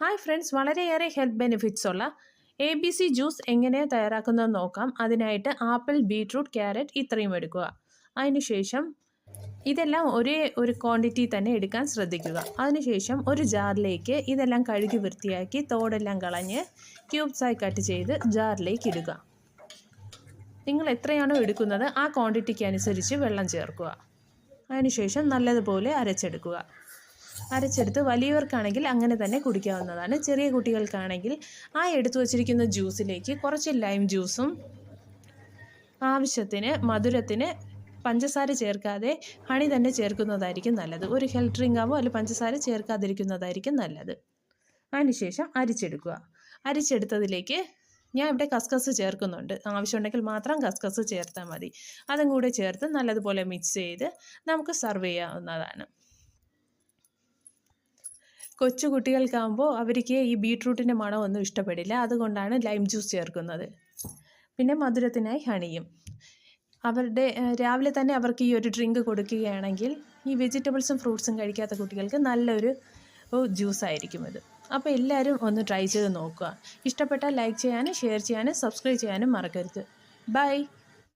Hi friends വളരെയേറെ health benefits ഉള്ള A B C juice എങ്ങനെയാണ് തയ്യാറാക്കുന്നതെന്ന് നോക്കാം. അതിനായിട്ട് ആപ്പിൾ ബീട്രൂട്ട് ക്യാരറ്റ് ഇത്രയും എടുക്കുക. അതിനുശേഷം ഇതെല്ലാം ഒരേ ഒരു ക്വാണ്ടിറ്റി തന്നെ എടുക്കാൻ ശ്രദ്ധിക്കുക. അതിനുശേഷം ഒരു ജാറിലേക്ക് ഇതെല്ലാം കഴുകി വൃത്തിയാക്കി തോടെല്ലാം കളഞ്ഞ് ക്യൂബ്സായി കട്ട് ചെയ്ത് ജാറിലേക്ക് ഇടുക. നിങ്ങൾ എത്രയാണോ എടുക്കുന്നത് ആ ക്വാണ്ടിറ്റിക്ക് അനുസരിച്ച് വെള്ളം ചേർക്കുക. അതിനുശേഷം നല്ലതുപോലെ അരച്ചെടുക്കുക. അരച്ചെടുത്ത് വലിയവർക്കാണെങ്കിൽ അങ്ങനെ തന്നെ കുടിക്കാവുന്നതാണ്. ചെറിയ കുട്ടികൾക്കാണെങ്കിൽ ആ എടുത്തു വച്ചിരിക്കുന്ന ജ്യൂസിലേക്ക് കുറച്ച് ലൈം ജ്യൂസും ആവശ്യത്തിന് മധുരത്തിന് പഞ്ചസാര ചേർക്കാതെ ഹണി തന്നെ ചേർക്കുന്നതായിരിക്കും നല്ലത്. ഒരു ഹെൽത്ത് ഡ്രിങ്ക് ആവോ അല്ലെങ്കിൽ പഞ്ചസാര ചേർക്കാതിരിക്കുന്നതായിരിക്കും നല്ലത്. അതിനുശേഷം അരിച്ചെടുക്കുക. അരിച്ചെടുത്തതിലേക്ക് ഞാൻ ഇവിടെ കസ്കസ് ചേർക്കുന്നുണ്ട്. ആവശ്യമുണ്ടെങ്കിൽ മാത്രം കസ്കസ് ചേർത്താൽ മതി. അതും കൂടെ ചേർത്ത് നല്ലതുപോലെ മിക്സ് ചെയ്ത് നമുക്ക് സർവ് ചെയ്യാവുന്നതാണ്. കൊച്ചു കുട്ടികൾക്കാകുമ്പോൾ അവർക്ക് ഈ ബീട്രൂട്ടിന്റെ മണമൊന്നും ഇഷ്ടപ്പെടില്ല. അതുകൊണ്ടാണ് ലൈം ജ്യൂസ് ചേർക്കുന്നത്. പിന്നെ മധുരത്തിനായി ഹണിയും. അവരുടെ രാവിലെ തന്നെ അവർക്ക് ഈ ഒരു ഡ്രിങ്ക് കൊടുക്കുകയാണെങ്കിൽ ഈ വെജിറ്റബിൾസും ഫ്രൂട്ട്സും കഴിക്കാത്ത കുട്ടികൾക്ക് നല്ലൊരു ജ്യൂസ് ആയിരിക്കും ഇത്. അപ്പോൾ എല്ലാവരും ഒന്ന് ട്രൈ ചെയ്ത് നോക്കുക. ഇഷ്ടപ്പെട്ടാൽ ലൈക്ക് ചെയ്യാനും ഷെയർ ചെയ്യാനും സബ്സ്ക്രൈബ് ചെയ്യാനും മറക്കരുത്. ബൈ